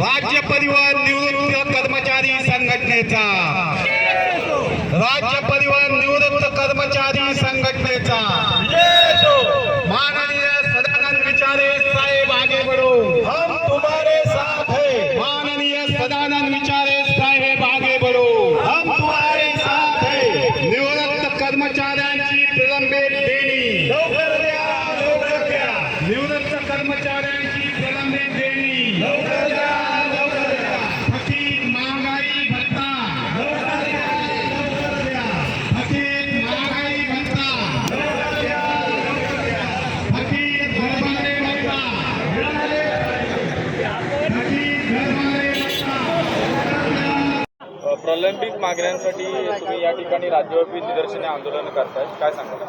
राज्य परिवहन निवृत्त कर्मचारी संघटनेचा. राज्य परिवहन निवृत्त कर्मचारी संघटनेचा. माननीय सदानंद विचारे साहेब आगे बढो. हम तुम्हारे साथ है. माननीय सदानंद विचारे साहेब आगे बढो. हम तुम्हारे साथ है. निवृत्त कर्मचाऱ्यांची प्रलंबित देणी. प्रलंबित मागण्यांसाठी तुम्ही या ठिकाणी राज्यव्यापी निदर्शने आंदोलन करताय काय सांगाल?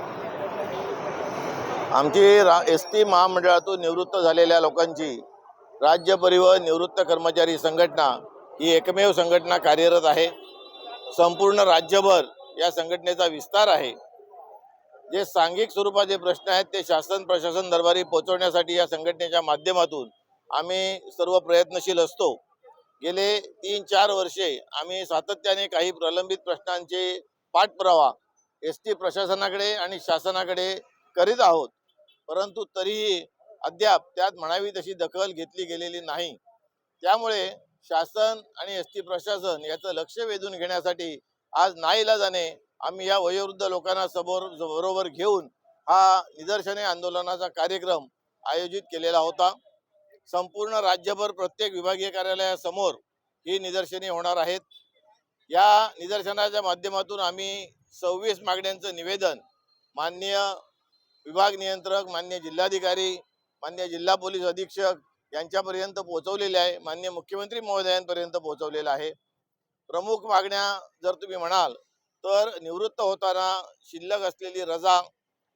आमची रा एस टी महामंडळातून निवृत्त झालेल्या लोकांची राज्य परिवहन निवृत्त कर्मचारी संघटना ही एकमेव संघटना कार्यरत आहे. संपूर्ण राज्यभर या संघटनेचा विस्तार आहे. जे सांघिक स्वरूपाचे प्रश्न आहेत ते शासन प्रशासन दरबारी पोहोचवण्यासाठी या संघटनेच्या माध्यमातून आम्ही सर्व प्रयत्नशील असतो. गेले तीन चार वर्षे आम्ही सातत्याने काही प्रलंबित प्रश्नांचे पाठपुरावा एस टी प्रशासनाकडे आणि शासनाकडे करीत आहोत. परंतु तरीही अद्याप त्यात म्हणावी तशी दखल घेतली गेलेली नाही. त्यामुळे शासन आणि एस टी प्रशासन याचं लक्ष वेधून घेण्यासाठी आज नाईलाजाने आम्ही या वयोवृद्ध लोकांना समोर बरोबर घेऊन हा निदर्शने आंदोलनाचा कार्यक्रम आयोजित केलेला होता. संपूर्ण राज्यभर प्रत्येक विभागीय कार्यालयासमोर ही निदर्शने होणार आहेत. या निदर्शनाच्या माध्यमातून आम्ही सव्वीस मागण्यांचं निवेदन माननीय विभाग नियंत्रक मान्य जिल्हाधिकारी मान्य जिल्हा पोलीस अधीक्षक यांच्यापर्यंत पोहोचवलेले आहे. मान्य मुख्यमंत्री महोदयांपर्यंत पोहोचवलेलं आहे. प्रमुख मागण्या जर तुम्ही म्हणाल तर निवृत्त होताना शिल्लक असलेली रजा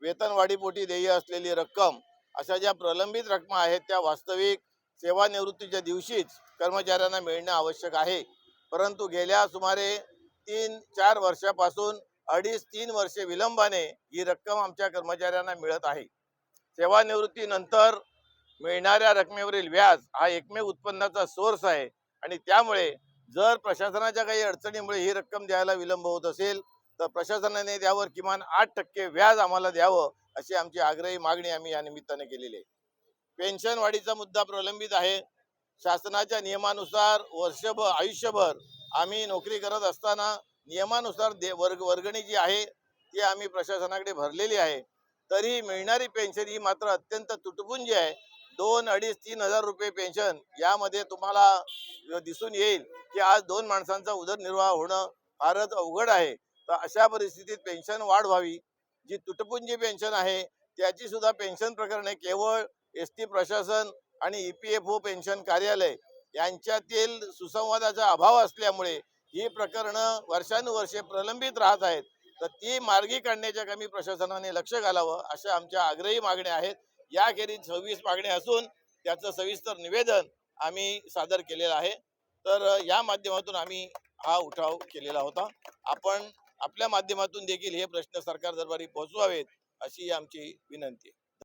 वेतनवाढीपोटी देय असलेली रक्कम अशा ज्या प्रलंबित रकमा आहेत त्या वास्तविक सेवानिवृत्तीच्या दिवशीच कर्मचाऱ्यांना मिळणं आवश्यक आहे. परंतु गेल्या सुमारे तीन चार वर्षापासून अडीच तीन वर्षे विलंबाने ही रक्कम आमच्या कर्मचाऱ्यांना मिळत आहे. सेवानिवृत्तीनंतर मिळणाऱ्या रकमेवरील व्याज हा एकमेव उत्पन्नाचा सोर्स आहे आणि त्यामुळे जर प्रशासनाच्या काही अडचणीमुळे ही रक्कम द्यायला विलंब होत असेल तर प्रशासनाने त्यावर किमान आठ टक्के व्याज आम्हाला द्यावं अशी आमची आग्रही मागणी आम्ही या निमित्ताने केलेली आहे. पेन्शन वाढीचा मुद्दा प्रलंबित आहे. शासनाच्या नियमानुसार वर्षभर आयुष्यभर आम्ही नोकरी करत असताना नियमानुसार दे वर्ग वर्गणी जी आहे ती आम्ही प्रशासनाकडे भरलेली आहे. तरी मिळणारी पेन्शन ही मात्र अत्यंत तुटपुंजी आहे. दोन अडीच तीन हजार रुपये पेन्शन यामध्ये तुम्हाला दिसून येईल की आज दोन माणसांचा उदरनिर्वाह होणं फारच अवघड आहे. तर अशा परिस्थितीत पेन्शन वाढ व्हावी जी तुटपुंजी पेन्शन आहे त्याची सुद्धा पेन्शन प्रकरणे केवळ एस टी प्रशासन आणि E P F O pension कार्यालय यांच्यातील सुसंवादाचा अभाव असल्यामुळे ही प्रकरणं वर्षानुवर्षे प्रलंबित राहत आहेत. तर ती मार्गी काढण्याच्या कमी प्रशासनाने लक्ष घालावं अशा आमच्या आग्रही मागण्या आहेत. याखेरीज सव्वीस मागण्या असून त्याचं सविस्तर निवेदन आम्ही सादर केलेलं आहे. तर या माध्यमातून आम्ही हा उठाव केलेला होता. आपण आपल्या माध्यमातून देखील हे प्रश्न सरकार दरबारी पोहोचवावेत अशी आमची विनंती आहे.